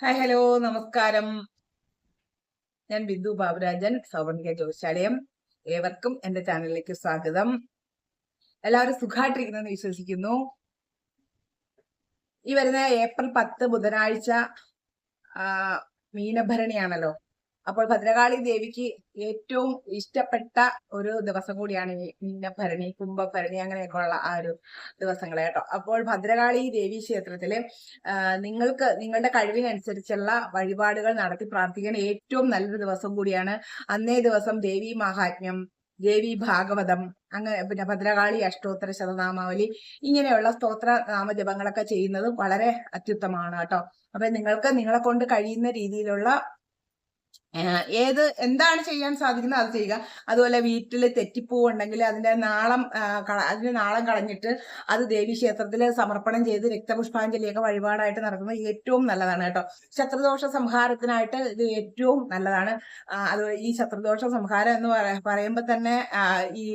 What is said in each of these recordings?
Hi hello നമസ്കാരം. ഞാൻ ബിന്ദു ബാബുരാജൻ സൗവർണിക ജോശാലയം ഏവർക്കും എന്റെ ചാനലിലേക്ക് സ്വാഗതം. എല്ലാവരും സുഖമായിട്ടിരിക്കുന്നെന്ന് വിശ്വസിക്കുന്നു. ഈ വരുന്ന ഏപ്രിൽ പത്ത് ബുധനാഴ്ച മീനഭരണിയാണല്ലോ. അപ്പോൾ ഭദ്രകാളി ദേവിക്ക് ഏറ്റവും ഇഷ്ടപ്പെട്ട ഒരു ദിവസം കൂടിയാണ് മീനഭരണി കുംഭഭരണി അങ്ങനെയൊക്കെയുള്ള ആ ഒരു ദിവസങ്ങൾ കേട്ടോ. അപ്പോൾ ഭദ്രകാളി ദേവി ക്ഷേത്രത്തിൽ നിങ്ങൾക്ക് നിങ്ങളുടെ കഴിവിനനുസരിച്ചുള്ള വഴിപാടുകൾ നടത്തി പ്രാർത്ഥിക്കുന്ന ഏറ്റവും നല്ലൊരു ദിവസം കൂടിയാണ് അന്നേ ദിവസം ദേവി മഹാത്മ്യം ദേവി ഭാഗവതം അങ്ങനെ പിന്നെ ഭദ്രകാളി അഷ്ടോത്തര ശതനാമാവലി ഇങ്ങനെയുള്ള സ്തോത്ര നാമജപങ്ങളൊക്കെ ചെയ്യുന്നത് വളരെ അത്യുത്തമാണ് കേട്ടോ. അപ്പൊ നിങ്ങൾക്ക് നിങ്ങളെ കൊണ്ട് കഴിയുന്ന രീതിയിലുള്ള ഏത് എന്താണ് ചെയ്യാൻ സാധിക്കുന്നത് അത് ചെയ്യുക. അതുപോലെ വീട്ടിൽ തെറ്റിപ്പൂ ഉണ്ടെങ്കിൽ അതിന്റെ നാളം അതിന്റെ നാളം കളഞ്ഞിട്ട് അത് ദേവി ക്ഷേത്രത്തിൽ സമർപ്പണം ചെയ്ത് രക്തപുഷ്പാഞ്ജലിയൊക്കെ വഴിപാടായിട്ട് നടത്തുന്നത് ഏറ്റവും നല്ലതാണ് കേട്ടോ. ശത്രുദോഷ സംഹാരത്തിനായിട്ട് ഇത് ഏറ്റവും നല്ലതാണ്. അത് ഈ ശത്രുദോഷ സംഹാരം എന്ന് പറയുമ്പോൾ തന്നെ ഈ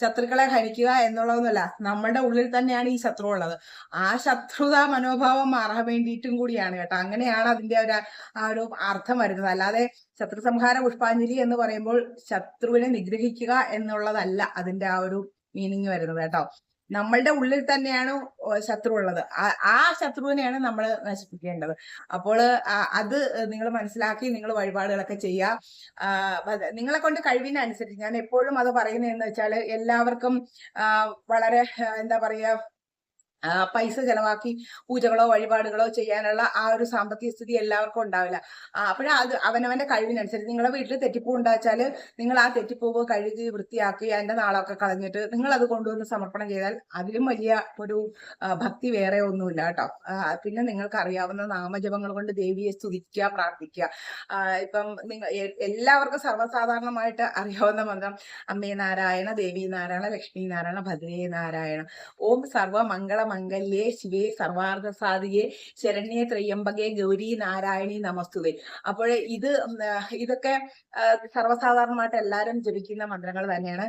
ശത്രുക്കളെ ഹരിക്കുക എന്നുള്ളതൊന്നുമല്ല. നമ്മുടെ ഉള്ളിൽ തന്നെയാണ് ഈ ശത്രു ഉള്ളത് ആ ശത്രുതാ മനോഭാവം മാറാൻ വേണ്ടിയിട്ടും കൂടിയാണ് കേട്ടോ. അങ്ങനെയാണ് അതിന്റെ ഒരു ആ ഒരു അർത്ഥം വരുന്നത്. അല്ലാതെ ശത്രു സംഹാര പുഷ്പാഞ്ജലി എന്ന് പറയുമ്പോൾ ശത്രുവിനെ നിഗ്രഹിക്കുക എന്നുള്ളതല്ല അതിന്റെ ആ ഒരു മീനിങ് വരുന്നത് കേട്ടോ. നമ്മളുടെ ഉള്ളിൽ തന്നെയാണ് ശത്രു ഉള്ളത് ആ- ശത്രുവിനെയാണ് നമ്മൾ നശിപ്പിക്കേണ്ടത്. അപ്പോൾ അത് നിങ്ങൾ മനസ്സിലാക്കി നിങ്ങൾ വഴിപാടുകളൊക്കെ ചെയ്യുക. നിങ്ങളെ കൊണ്ട് കഴിവിനനുസരിച്ച് ഞാൻ എപ്പോഴും അത് പറയുന്നതെന്ന് വെച്ചാൽ എല്ലാവർക്കും വളരെ എന്താ പറയുക പൈസ ചെലവാക്കി പൂജകളോ വഴിപാടുകളോ ചെയ്യാനുള്ള ആ ഒരു സാമ്പത്തിക സ്ഥിതി എല്ലാവർക്കും ഉണ്ടാവില്ല. അപ്പോഴ അത് അവനവന്റെ കഴിവിനനുസരിച്ച് നിങ്ങളുടെ വീട്ടിൽ തെറ്റിപ്പൂ ഉണ്ടാച്ചാൽ നിങ്ങൾ ആ തെറ്റിപ്പൂവ് കഴുകി വൃത്തിയാക്കി അതിന്റെ നാളൊക്കെ കളഞ്ഞിട്ട് നിങ്ങൾ അത് കൊണ്ടുവന്ന് സമർപ്പണം ചെയ്താൽ അതിലും വലിയ ഒരു ഭക്തി വേറെ ഒന്നുമില്ല കേട്ടോ. പിന്നെ നിങ്ങൾക്ക് അറിയാവുന്ന നാമജപങ്ങൾ കൊണ്ട് ദേവിയെ സ്തുതിക്കുക പ്രാർത്ഥിക്കുക. ഇപ്പം നിങ്ങൾ എല്ലാവർക്കും സർവസാധാരണമായിട്ട് അറിയാവുന്ന മന്ത്രം അമ്മേ നാരായണ ദേവി നാരായണ ലക്ഷ്മി നാരായണ ഭദ്രേ നാരായണ. ഓം സർവമംഗള മംഗല്യേ ശിവേ സർവാർത്ഥ സാധിയെ ശരണ്യേ ത്രയംബകേ ഗൗരി നാരായണി നമസ്തുതേ. അപ്പോൾ ഇത് ഇതൊക്കെ സർവസാധാരണമായിട്ട് എല്ലാവരും ജപിക്കുന്ന മന്ത്രങ്ങൾ തന്നെയാണ്.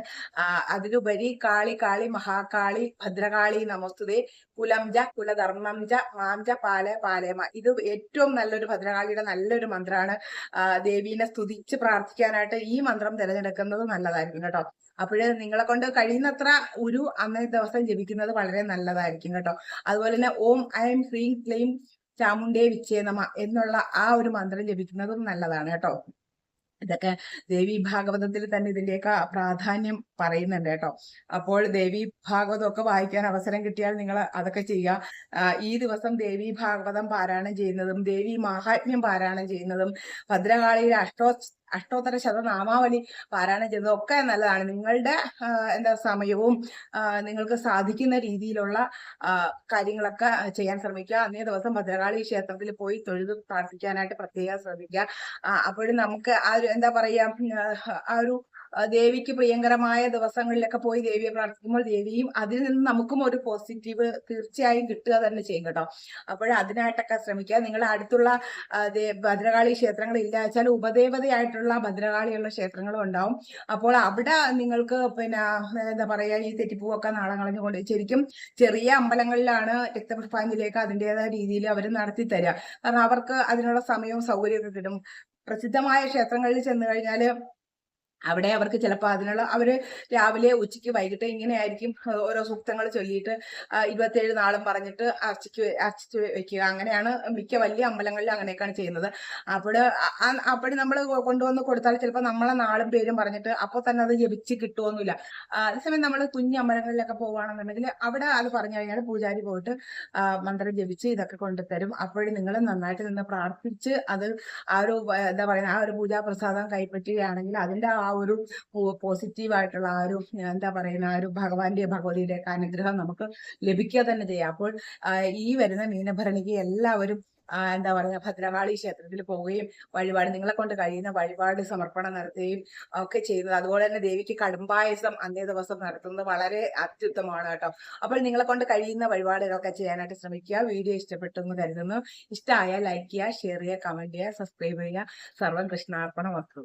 അതിലുപരി കാളി കാളി മഹാകാളി ഭദ്രകാളി നമസ്തുതേ. കുലംജ കുലധർമ്മംജ മാംജ പാല പാലേമ ഇത് ഏറ്റവും നല്ലൊരു ഭദ്രകാളിയുടെ നല്ലൊരു മന്ത്രമാണ് ദേവീനെ സ്തുതിച്ച് പ്രാർത്ഥിക്കാനായിട്ട് ഈ മന്ത്രം തിരഞ്ഞെടുക്കുന്നത് നല്ലതായിരിക്കും കേട്ടോ. അപ്പോൾ നിങ്ങളെ കൊണ്ട് കഴിയുന്നത്ര ഒരു അന്നേ ദിവസം ജപിക്കുന്നത് വളരെ നല്ലതായിരിക്കും. കേട്ടോ. അതുപോലെ തന്നെ ഓം ഐ ഹ്രീം ക്ലീം ചാമുണ്ടേ വിച്ഛേനമ എന്നുള്ള ആ ഒരു മന്ത്രം ജപിക്കുന്നതും നല്ലതാണ് കേട്ടോ. ഇതൊക്കെ ദേവി ഭാഗവതത്തിൽ തന്നെ ഇതിന്റെയൊക്കെ പ്രാധാന്യം പറയുന്നുണ്ട് കേട്ടോ. അപ്പോൾ ദേവി ഭാഗവതം ഒക്കെ വായിക്കാൻ അവസരം കിട്ടിയാൽ നിങ്ങൾ അതൊക്കെ ചെയ്യുക. ഈ ദിവസം ദേവി ഭാഗവതം പാരായണം ചെയ്യുന്നതും ദേവി മാഹാത്മ്യം പാരായണം ചെയ്യുന്നതും ഭദ്രകാളിയുടെ അഷ്ടോ അഷ്ടോത്തര ശതനാമാവലി പാരായണം ചെയ്തത് ഒക്കെ നല്ലതാണ്. നിങ്ങളുടെ എന്താ സമയവും നിങ്ങൾക്ക് സാധിക്കുന്ന രീതിയിലുള്ള കാര്യങ്ങളൊക്കെ ചെയ്യാൻ ശ്രമിക്കുക. അന്നേ ദിവസം ഭദ്രകാളി ക്ഷേത്രത്തിൽ പോയി തൊഴുത് പ്രാർത്ഥിക്കാനായിട്ട് പ്രത്യേകം ശ്രമിക്കുക അപ്പോഴും നമുക്ക് ആ ഒരു എന്താ പറയാ ആ ഒരു ദേവിക്ക് പ്രിയങ്കരമായ ദിവസങ്ങളിലൊക്കെ പോയി ദേവിയെ പ്രാർത്ഥിക്കുമ്പോൾ ദേവിയും അതിൽ നിന്ന് നമുക്കും ഒരു പോസിറ്റീവ് തീർച്ചയായും കിട്ടുക തന്നെ ചെയ്യും കേട്ടോ. അപ്പോൾ അതിനായിട്ടൊക്കെ ശ്രമിക്കുക. നിങ്ങളുടെ അടുത്തുള്ള ഭദ്രകാളി ക്ഷേത്രങ്ങൾ ഇല്ല വെച്ചാൽ ഭദ്രകാളിയുള്ള ക്ഷേത്രങ്ങളും ഉണ്ടാവും. അപ്പോൾ അവിടെ നിങ്ങൾക്ക് പിന്നെ എന്താ പറയാ ഈ തെറ്റിപ്പൂവൊക്കെ നാളെ കളഞ്ഞുകൊണ്ട് ശരിക്കും ചെറിയ അമ്പലങ്ങളിലാണ് രക്തപുഷ്പാഞ്ജലിയൊക്കെ അതിന്റെതായ രീതിയിൽ അവർ നടത്തി തരിക കാരണം അവർക്ക് അതിനുള്ള സമയവും സൗകര്യമൊക്കെ കിട്ടും. പ്രസിദ്ധമായ ക്ഷേത്രങ്ങളിൽ ചെന്ന് കഴിഞ്ഞാൽ അവിടെ അവർക്ക് ചിലപ്പോൾ അതിനുള്ള അവർ രാവിലെ ഉച്ചയ്ക്ക് വൈകിട്ട് ഇങ്ങനെയായിരിക്കും ഓരോ സൂക്തങ്ങൾ ചൊല്ലിയിട്ട് ഇരുപത്തേഴ് നാളും പറഞ്ഞിട്ട് അർച്ചിക്ക് അർച്ചിച്ച് വെക്കുക. അങ്ങനെയാണ് മിക്ക വലിയ അമ്പലങ്ങളിലും അങ്ങനെയൊക്കെയാണ് ചെയ്യുന്നത്. അവിടെ അപ്പോൾ നമ്മൾ കൊണ്ടുവന്ന് കൊടുത്താൽ ചിലപ്പോൾ നമ്മളെ നാളും പേരും പറഞ്ഞിട്ട് അപ്പോൾ തന്നെ അത് ജപിച്ച് കിട്ടുമൊന്നുമില്ല അതേസമയം നമ്മൾ കുഞ്ഞു അമ്പലങ്ങളിലൊക്കെ പോവുകയാണെന്നുണ്ടെങ്കിൽ അവിടെ അത് പറഞ്ഞു കഴിഞ്ഞാൽ പൂജാരി പോയിട്ട് മന്ത്രം ജപിച്ച് ഇതൊക്കെ കൊണ്ടുതരും അപ്പോഴും നിങ്ങൾ നന്നായിട്ട് നിന്ന് പ്രാർത്ഥിച്ച് അത് ആ ഒരു എന്താ പറയുക ആ ഒരു പൂജാപ്രസാദം കൈപ്പറ്റുകയാണെങ്കിൽ അതിന്റെ ആ ഒരു പോസിറ്റീവ് ആയിട്ടുള്ള ആ ഒരു എന്താ പറയുന്ന ആ ഒരു ഭഗവാന്റെ ഭഗവതിയുടെ ഒക്കെ അനുഗ്രഹം നമുക്ക് ലഭിക്കുക തന്നെ ചെയ്യാം. അപ്പോൾ ഈ വരുന്ന മീനഭരണിക്ക് എല്ലാവരും എന്താ പറയുക ഭദ്രകാളി ക്ഷേത്രത്തിൽ പോവുകയും വഴിപാട് നിങ്ങളെ കൊണ്ട് കഴിയുന്ന വഴിപാട് സമർപ്പണം നടത്തുകയും ഒക്കെ ചെയ്യുന്നത്. അതുപോലെ തന്നെ ദേവിക്ക് കടുംപായസം അന്നേ ദിവസം നടത്തുന്നത് വളരെ അത്യുത്തമമാണ് കേട്ടോ. അപ്പോൾ നിങ്ങളെ കൊണ്ട് കഴിയുന്ന വഴിപാടുകളൊക്കെ ചെയ്യാനായിട്ട് ശ്രമിക്കുക. വീഡിയോ ഇഷ്ടപ്പെട്ടു എന്ന് കരുതുന്നു. ഇഷ്ടമായ ലൈക്ക് ചെയ്യുക ഷെയർ ചെയ്യുക കമന്റ് ചെയ്യുക സബ്സ്ക്രൈബ് ചെയ്യുക. സർവം കൃഷ്ണാർപ്പണം വസ്തു.